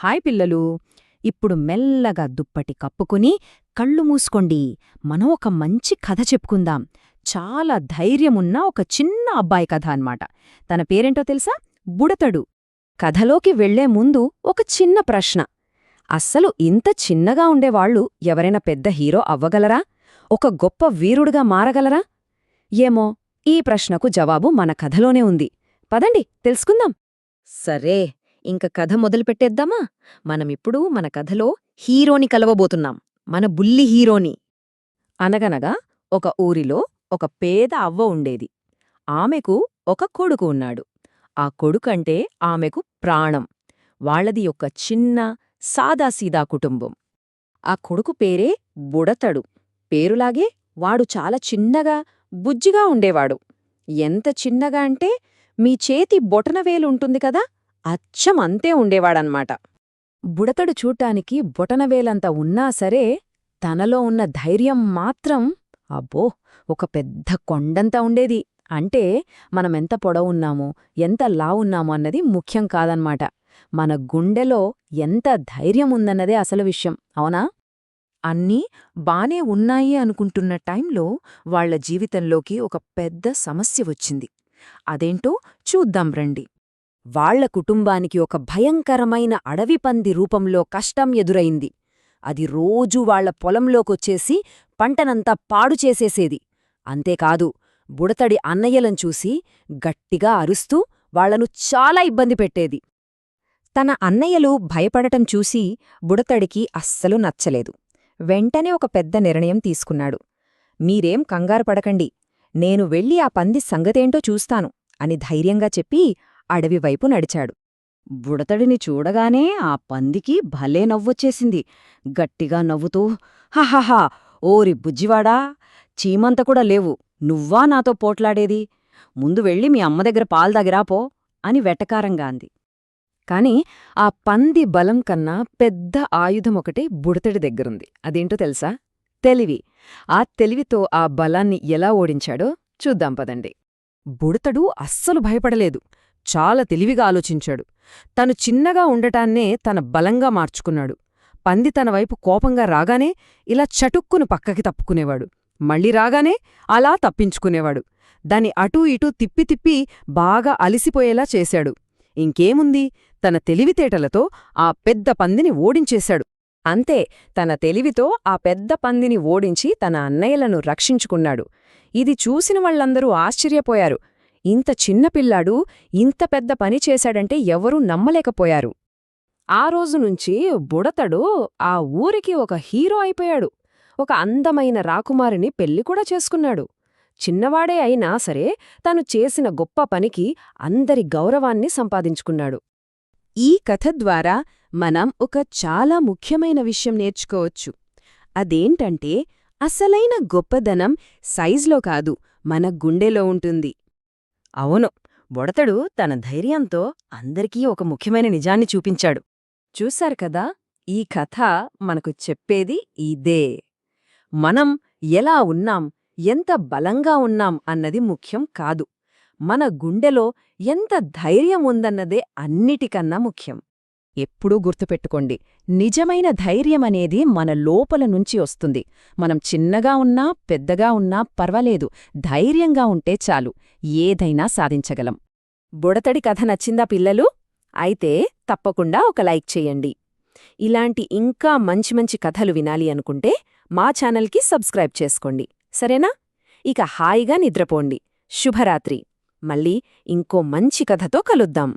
Hi పిల్లలు. ఇప్పుడు మెల్లగా దుప్పటి కప్పుకుని కళ్ళు మూసుకోండి. మనం ఒక మంచి కథ చెప్పుకుందాం. చాలా ధైర్యమున్న ఒక చిన్న అబ్బాయి కథ అన్నమాట. తన పేరేంటో తెలుసా? బుడతడు. కథలోకి వెళ్ళే ముందు ఒక చిన్న ప్రశ్న. అస్సలు ఇంత చిన్నగా ఉండేవాళ్ళు ఎవరైనా పెద్ద హీరో అవ్వగలరా? ఒక గొప్ప వీరుడుగా మారగలరా? ఏమో ఈ ప్రశ్నకు జవాబు మన కథలోనే ఉంది. పదండి తెలుసుకుందాం. సరే. ఇంక కథ మొదలుపెట్టేద్దామా? మనమిప్పుడు మన కథలో హీరోని కలవబోతున్నాం. మన బుల్లి హీరోని. అనగనగా ఒక ఊరిలో ఒక పేద అవ్వ ఉండేది. ఆమెకు ఒక కొడుకు ఉన్నాడు. ఆ కొడుకంటే ఆమెకు ప్రాణం. వాళ్ళది ఒక చిన్న సాదాసీదా కుటుంబం. ఆ కొడుకు పేరే బుడతడు. పేరులాగే వాడు చాలా చిన్నగా బుజ్జిగా ఉండేవాడు. ఎంత చిన్నగా అంటే మీ చేతి బొటనవేలుంటుంది కదా? అచ్చం అంతే ఉండేవాడన్మాట. బుడతడు చూడ్డానికి బొటనవేలంత ఉన్నా సరే తనలో ఉన్న ధైర్యం మాత్రం అబ్బో ఒక పెద్ద కొండంత ఉండేది. అంటే మనమెంత పొడవున్నామో ఎంత లావున్నామో అన్నది ముఖ్యం కాదన్మాట. మన గుండెలో ఎంత ధైర్యం ఉందన్నదే అసలు విషయం అవునా? అన్నీ బానే ఉన్నాయి అనుకుంటున్న టైంలో వాళ్ళ జీవితంలోకి ఒక పెద్ద సమస్య వచ్చింది. అదేంటో చూద్దాం రండి. వాళ్ళ కుటుంబానికి ఒక భయంకరమైన అడవిపంది రూపంలో కష్టం ఎదురైంది. అది రోజూ వాళ్ళ పొలంలోకొచ్చేసి పంటనంతా పాడు చేసేసేది. అంతేకాదు బుడతడి అన్నయ్యలం చూసి గట్టిగా అరుస్తూ వాళ్ళను చాలా ఇబ్బంది పెట్టేది. తన అన్నయ్యలు భయపడటం చూసి బుడతడికి అస్సలు నచ్చలేదు. వెంటనే ఒక పెద్ద నిర్ణయం తీసుకున్నాడు. మీరేం కంగారు పడకండి. నేను వెళ్ళి ఆ పంది సంగతేంటో చూస్తాను అని ధైర్యంగా చెప్పి అడవివైపు నడిచాడు. బుడతడిని చూడగానే ఆ పందికి భలే నవ్వొచ్చేసింది. గట్టిగా నవ్వుతూ హహహా ఓరి బుజ్జివాడా చీమంత కూడా లేవు. నువ్వా నాతో పోట్లాడేది? ముందు వెళ్ళి మీ అమ్మ దగ్గర పాలు దగ్గరాపో అని వెటకారంగా అంది. కాని ఆ పంది బలం కన్నా పెద్ద ఆయుధమొకటి బుడతడి దగ్గరుంది. అదేంటో తెలుసా? తెలివి. ఆ తెలివితో ఆ బలాన్ని ఎలా ఓడించాడో చూద్దాం పదండి. బుడతడు అస్సలు భయపడలేదు. చాలా తెలివిగా ఆలోచించాడు. తను చిన్నగా ఉండటాన్నే తన బలంగా మార్చుకున్నాడు. పంది తన వైపు కోపంగా రాగానే ఇలా చటుక్కును పక్కకి తప్పుకునేవాడు. మళ్ళీ రాగానే అలా తప్పించుకునేవాడు. దాని అటూ ఇటూ తిప్పి తిప్పి బాగా అలిసిపోయేలా చేశాడు. ఇంకేముంది? తన తెలివితేటలతో ఆ పెద్ద పందిని ఓడించేశాడు. అంతే తన తెలివితో ఆ పెద్ద పందిని ఓడించి తన అన్నయ్యలను రక్షించుకున్నాడు. ఇది చూసిన వాళ్ళందరూ ఆశ్చర్యపోయారు. ఇంత చిన్నపిల్లాడు ఇంత పెద్ద పని చేశాడంటే ఎవరూ నమ్మలేకపోయారు. ఆ రోజునుంచి బుడతడు ఆ ఊరికి ఒక హీరో అయిపోయాడు. ఒక అందమైన రాకుమారిని పెళ్ళికూడా చేసుకున్నాడు. చిన్నవాడే అయినా సరే తను చేసిన గొప్ప పనికి అందరి గౌరవాన్ని సంపాదించుకున్నాడు. ఈ కథ ద్వారా మనం ఒక చాలా ముఖ్యమైన విషయం నేర్చుకోవచ్చు. అదేంటంటే అసలైన గొప్పదనం సైజ్లో కాదు మన గుండెలో ఉంటుంది. అవును. బొడతడు తన ధైర్యంతో అందరికీ ఒక ముఖ్యమైన నిజాన్ని చూపించాడు. చూశారు కదా ఈ కథ మనకు చెప్పేది ఇదే. మనం ఎలా ఉన్నాం ఎంత బలంగా ఉన్నాం అన్నది ముఖ్యం కాదు. మన గుండెలో ఎంత ధైర్యం ఉందన్నదే అన్నిటికన్నా ముఖ్యం. ఎప్పుడూ గుర్తుపెట్టుకోండి. నిజమైన ధైర్యమనేది మన లోపల నుంచి వస్తుంది. మనం చిన్నగా ఉన్నా పెద్దగా ఉన్నా పర్వాలేదు. ధైర్యంగా ఉంటే చాలు. ఏదైనా సాధించగలం. బుడతడి కథ నచ్చిందా పిల్లలు? అయితే తప్పకుండా ఒక లైక్ చేయండి. ఇలాంటి ఇంకా మంచి మంచి కథలు వినాలి అనుకుంటే మా ఛానల్కి సబ్స్క్రైబ్ చేసుకోండి. సరేనా? ఇక హాయిగా నిద్రపోండి. శుభరాత్రి. మళ్ళీ ఇంకో మంచి కథతో కలుద్దాం.